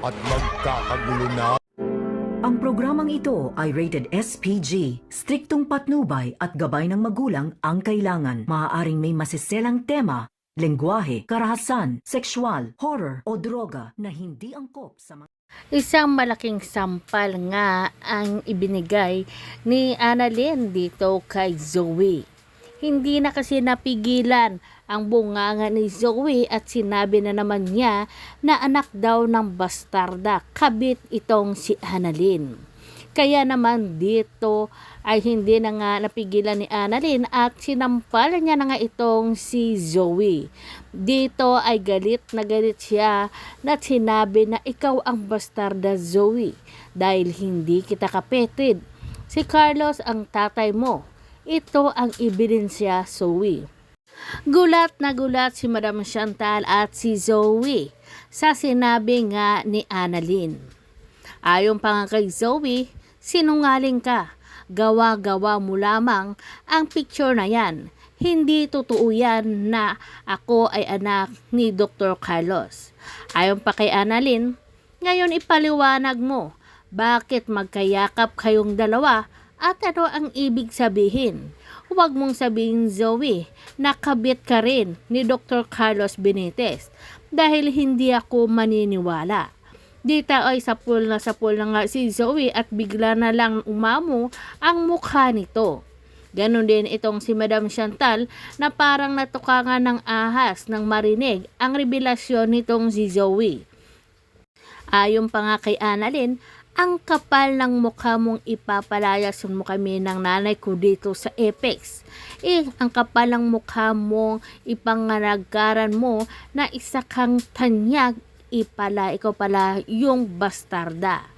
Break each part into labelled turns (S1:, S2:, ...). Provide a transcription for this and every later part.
S1: at magkakagulo na
S2: Ang programang ito ay rated SPG. Striktong patnubay at gabay ng magulang ang kailangan. Maaaring may masiselang tema, lengguwahe, karahasan, sexual, horror o droga na hindi angkop sa mga
S3: Isang malaking sampal nga ang ibinigay ni Annalyn dito kay Zoe. Hindi na kasi napigilan ang bunganga ni Zoe at sinabi na naman niya na anak daw ng bastarda, kabit itong si Annalyn. Kaya naman dito ay hindi na nga napigilan ni Annalyn at sinampal niya na nga itong si Zoe. Dito ay galit na galit siya na sinabi na ikaw ang bastarda Zoe dahil hindi kita kapetid. Si Carlos ang tatay mo. Ito ang ebidensya Zoe. Gulat na gulat si Madam Chantal at si Zoe sa sinabi nga ni Annalyn. Ayon pa nga kay Zoe, sinungaling ka. Gawa-gawa mo lamang ang picture na yan. Hindi totoo yan na ako ay anak ni Dr. Carlos. Ayon pa kay Annalyn, ngayon ipaliwanag mo bakit magkayakap kayong dalawa at ano ang ibig sabihin. Huwag mong sabihin Zoe, nakabit ka rin ni Dr. Carlos Benitez dahil hindi ako maniniwala. Dito ay sapul na sapul na nga si Zoe at bigla na lang umamo ang mukha nito. Ganon din itong si Madam Chantal na parang natukangan ng ahas nang marinig ang revelasyon nitong si Zoe. Ayon pa nga kay Annalyn, ang kapal ng mukha mong ipapalayas mo kami ng nanay ko dito sa Apex. Eh, ang kapal ng mukha mong ipangaragaran mo na isa kang tanyag, ipala, ikaw pala yung bastarda.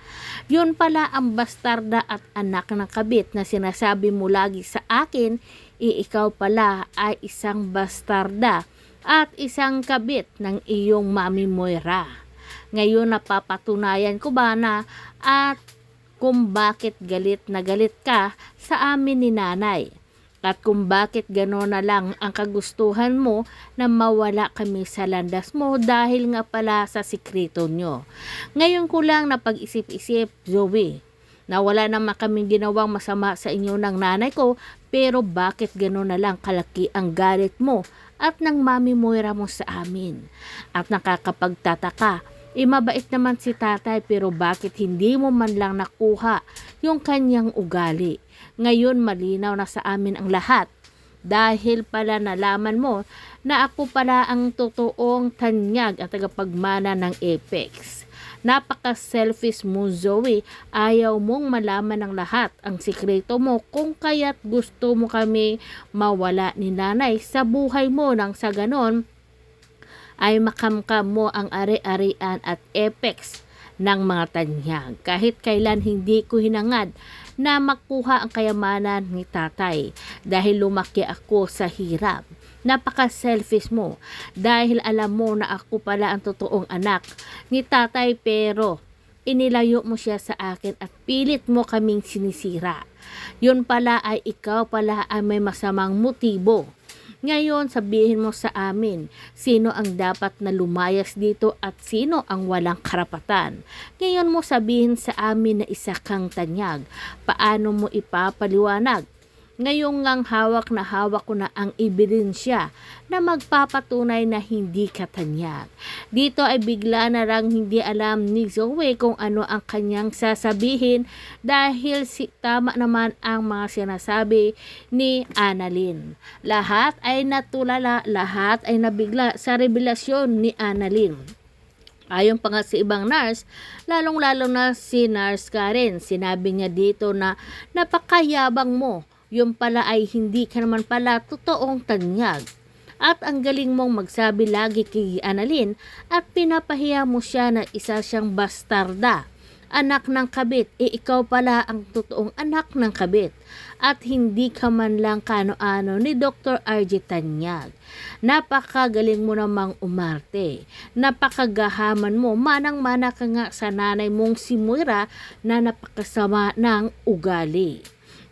S3: Yun pala ang bastarda at anak ng kabit na sinasabi mo lagi sa akin, eh, ikaw pala ay isang bastarda at isang kabit ng iyong mami Moira. Ngayon napapatunayan ko ba na at kung bakit galit na galit ka sa amin ni nanay. At kung bakit gano'n na lang ang kagustuhan mo na mawala kami sa landas mo dahil nga pala sa sikreto nyo. Ngayon ko lang napag-isip-isip, Zoe, na wala naman kaming ginawang masama sa inyo ng nanay ko, pero bakit gano'n na lang kalaki ang galit mo at ng mami Moira mo sa amin? At nakakapagtataka, eh mabait naman si tatay pero bakit hindi mo man lang nakuha yung kanyang ugali? Ngayon malinaw na sa amin ang lahat. Dahil pala nalaman mo na ako pala ang totoong tanyag at tagapagmana ng Apex. Napaka-selfish mo Zoe, ayaw mong malaman ng lahat ang sikreto mo kung kaya't gusto mo kami mawala ni nanay sa buhay mo nang sa ganon ay makamkam mo ang ari-arian at apex ng mga tanyag. Kahit kailan hindi ko hinangad na makuha ang kayamanan ni tatay dahil lumaki ako sa hirap. Napaka-selfish mo dahil alam mo na ako pala ang totoong anak ni tatay pero inilayo mo siya sa akin at pilit mo kaming sinisira. Yun pala ay ikaw pala ay may masamang motibo ngayon, sabihin mo sa amin, sino ang dapat na lumayas dito at sino ang walang karapatan. Ngayon mo sabihin sa amin na isa kang tanyag. Paano mo ipapaliwanag? Ngayong ngang hawak na hawak ko na ang ebidensya na magpapatunay na hindi katanyag. Dito ay bigla na lang hindi alam ni Zoe kung ano ang kanyang sasabihin dahil si, tama naman ang mga sinasabi ni Annalyn. Lahat ay natulala, lahat ay nabigla sa revelasyon ni Annalyn. Ayon pa nga si ibang nurse, lalong-lalo na si Nurse Karen, sinabi niya dito na napakayabang mo yung pala ay hindi ka naman pala totoong tanyag. At ang galing mong magsabi lagi kay Annalyn at pinapahiya mo siya na isa siyang bastarda. Anak ng kabit, e ikaw pala ang totoong anak ng kabit. At hindi ka man lang kano-ano ni Dr. RJ Tanyag. Napakagaling mo namang umarte. Napakagahaman mo, manang-mana ka nga sa nanay mong si Moira na napakasama ng ugali.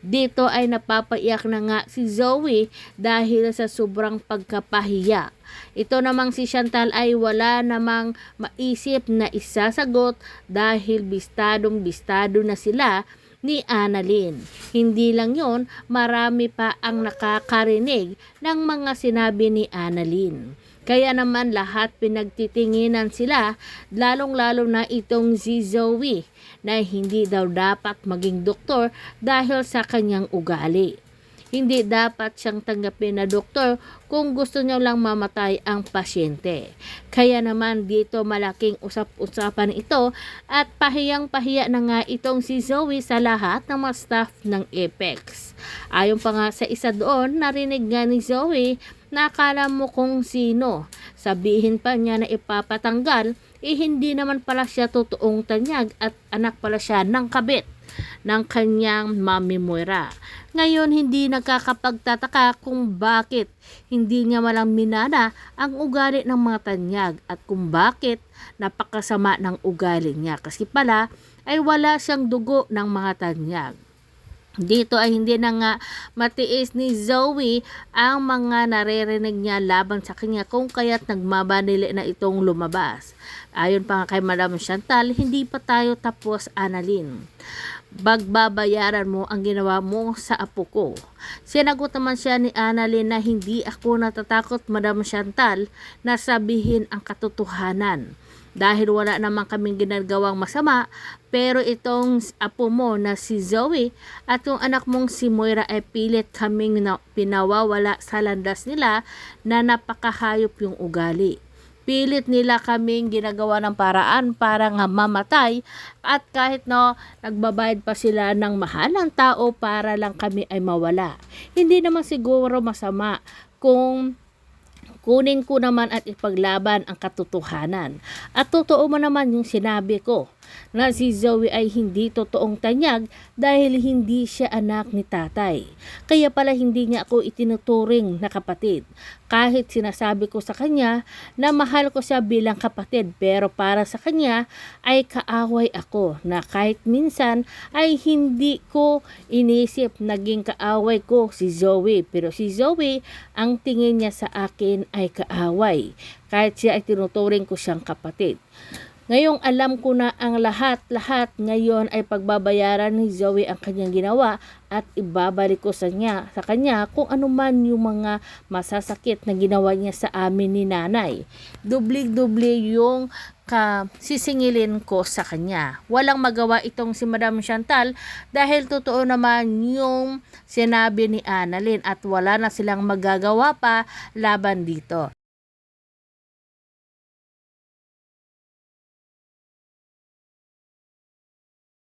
S3: Dito ay napapaiyak na nga si Zoe dahil sa sobrang pagkapahiya. Ito namang si Chantal ay wala namang maisip na isasagot dahil bistadong bistado na sila ni Annalyn. Hindi lang yon, marami pa ang nakakarinig ng mga sinabi ni Annalyn. Kaya naman lahat pinagtitinginan sila, lalong-lalo na itong si Zoe na hindi daw dapat maging doktor dahil sa kanyang ugali. Hindi dapat siyang tanggapin na doktor kung gusto niya lang mamatay ang pasyente. Kaya naman dito malaking usap-usapan ito at pahiyang-pahiya na nga itong si Zoe sa lahat ng mga staff ng Apex. Ayon pa nga sa isa doon, narinig nga ni Zoe na akala mo kung sino. Sabihin pa niya na ipapatanggal, eh hindi naman pala siya totoong tanyag at anak pala siya ng kabit ng kanyang mami Moira. Ngayon, hindi nagkakapagtataka kung bakit hindi niya malang minana ang ugali ng mga tanyag at kung bakit napakasama ng ugali niya. Kasi pala ay wala siyang dugo ng mga tanyag. Dito ay hindi na nga matiis ni Zoe ang mga naririnig niya laban sa kanya kung kaya't nagmabanili na itong lumabas. Ayon pa nga kay Madam Chantal, hindi pa tayo tapos Annalyn. Bagbabayaran mo ang ginawa mo sa apo ko. Sinagot naman siya ni Annalyn na hindi ako natatakot Madam Chantal na sabihin ang katotohanan dahil wala naman kaming ginagawang masama pero itong apo mo na si Zoe at yung anak mong si Moira ay pilit kaming na, pinawawala sa landas nila na napakahayop yung ugali. Pilit nila kaming ginagawa ng paraan para nga mamatay at kahit no nagbabayad pa sila ng mahal ng tao para lang kami ay mawala. Hindi naman siguro masama kung kunin ko naman at ipaglaban ang katotohanan. At totoo mo naman yung sinabi ko na si Zoe ay hindi totoong tanyag dahil hindi siya anak ni tatay. Kaya pala hindi niya ako itinuturing na kapatid. Kahit sinasabi ko sa kanya na mahal ko siya bilang kapatid pero para sa kanya ay kaaway ako na kahit minsan ay hindi ko inisip naging kaaway ko si Zoe. Pero si Zoe ang tingin niya sa akin ay kaaway kahit siya ay tinuturing ko siyang kapatid. Ngayong alam ko na ang lahat-lahat ngayon ay pagbabayaran ni Zoe ang kanyang ginawa at ibabalik ko sa niya sa kanya kung ano man yung mga masasakit na ginawa niya sa amin ni nanay. Dubli-dubli yung ka sisingilin ko sa kanya. Walang magawa itong si Madam Chantal dahil totoo naman yung sinabi ni Annalyn at wala na silang magagawa pa laban dito.